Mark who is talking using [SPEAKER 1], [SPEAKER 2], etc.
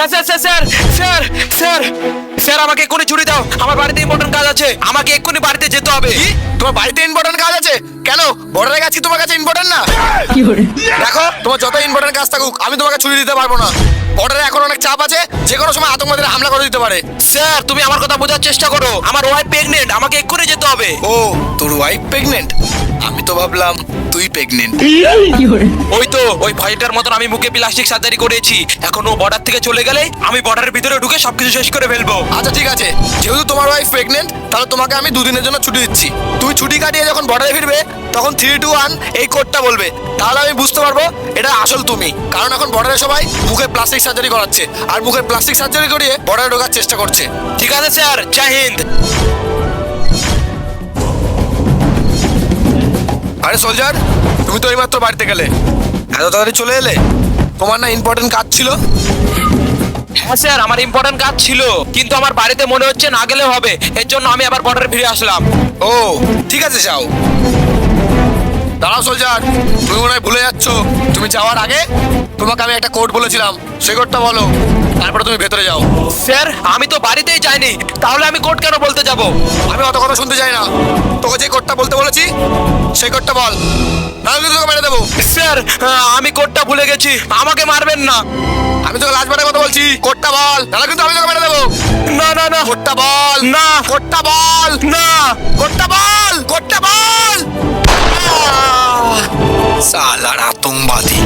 [SPEAKER 1] Sir sir sir sir sir sir sir আমাকে এক্ষুনি ছুটি দাও। আমার বাড়িতে ইম্পর্টেন্ট কাজ আছে। আমাকে এক্ষুনি বাড়িতে যেতে হবে।
[SPEAKER 2] তোমার বাড়িতে ইম্পর্টেন্ট কাজ আছে? কেন? বর্ডারের কাজ কি তোমার কাছে ইম্পর্টেন্ট না? দেখো তোমার যত ইম্পর্টেন্ট কাজ থাকুক আমি তোমাকে ছুটি দিতে পারব না। বর্ডারে এখন অনেক চাপ আছে যে কোনো সময় আতঙ্কবাদীরা হামলা করে দিতে পারে।
[SPEAKER 1] স্যার তুমি আমার কথা বোঝার চেষ্টা করো। আমার ওয়াইফ প্রেগনেন্ট আমাকে এক্ষুনি যেতে হবে।
[SPEAKER 2] ও তোর ওয়াইফ প্রেগনেন্ট আমি তো ভাবলাম তুই প্রেগনেন্ট
[SPEAKER 1] ওই তো ওই ভয়টার মতন আমি মুখে প্লাস্টিক সার্জারি করেছি। এখন ও বর্ডার থেকে চলে গেলে আমি বর্ডারের ভিতরে ঢুকে সবকিছু শেষ করে ফেলব।
[SPEAKER 2] আচ্ছা ঠিক আছে। যেহেতু তোমার ওয়াইফ প্রেগনেন্ট তাহলে তোমাকে আমি দুদিনের জন্য ছুটি দিচ্ছি। তুই ছুটি কাটিয়ে যখন বর্ডারে ফিরবে তখন থ্রি টু ওয়ান এই কোডটা বলবে। তাহলে আমি বুঝতে পারব এটা আসল তুমি। কারণ এখন বর্ডারে সবাই মুখে প্লাস্টিক সার্জারি করাচ্ছে। আর মুখে প্লাস্টিক সার্জারি করিয়ে বর্ডারে ঢোকার চেষ্টা করছে।
[SPEAKER 1] ঠিক আছে স্যার। জয় হিন্দ।
[SPEAKER 2] আরে সোলজার তুমি তো এইমাত্র বাড়িতে গেলে। এত তাড়াতাড়ি চলে এলে? তোমার না ইম্পর্টেন্ট কাজ ছিল?
[SPEAKER 1] হ্যাঁ স্যার আমার ইম্পর্টেন্ট কাজ ছিল। কিন্তু আমার বাড়িতে মনে হচ্ছে না গেলেও হবে। এর জন্য আমি আবার বর্ডারে ফিরে আসলাম।
[SPEAKER 2] ও ঠিক আছে যাও। দাঁড়াও সোলজার তুমি মনে হয় ভুলে যাচ্ছ। তুমি যাওয়ার আগে তোমাকে আমি একটা কোড বলেছিলাম। সেই কোডটা বলো। তারপরে তুমি ভেতরে যাও।
[SPEAKER 1] স্যার আমি তো বাড়িতেই যাইনি। তাহলে আমি কোর্ট কেন বলতে যাব?
[SPEAKER 2] আমি অত কথা শুনতে চাই না। তোকে যে কোডটা বলতে সেই কোডটা বল। নাহলে তোকে মেরে দেবো।
[SPEAKER 1] স্যার আমি কোডটা ভুলে গেছি। আমাকে মারবেন না।
[SPEAKER 2] আমি তোকে মারার কথা বলছি। কোডটা বল। নাহলে কিন্তু আমি তোকে মেরে দেবো।
[SPEAKER 1] না না না।
[SPEAKER 2] কোডটা বল।
[SPEAKER 1] না।
[SPEAKER 2] কোডটা বল।
[SPEAKER 1] না।
[SPEAKER 2] কোডটা বল। কোডটা বল। সালার আতঙ্কবাদী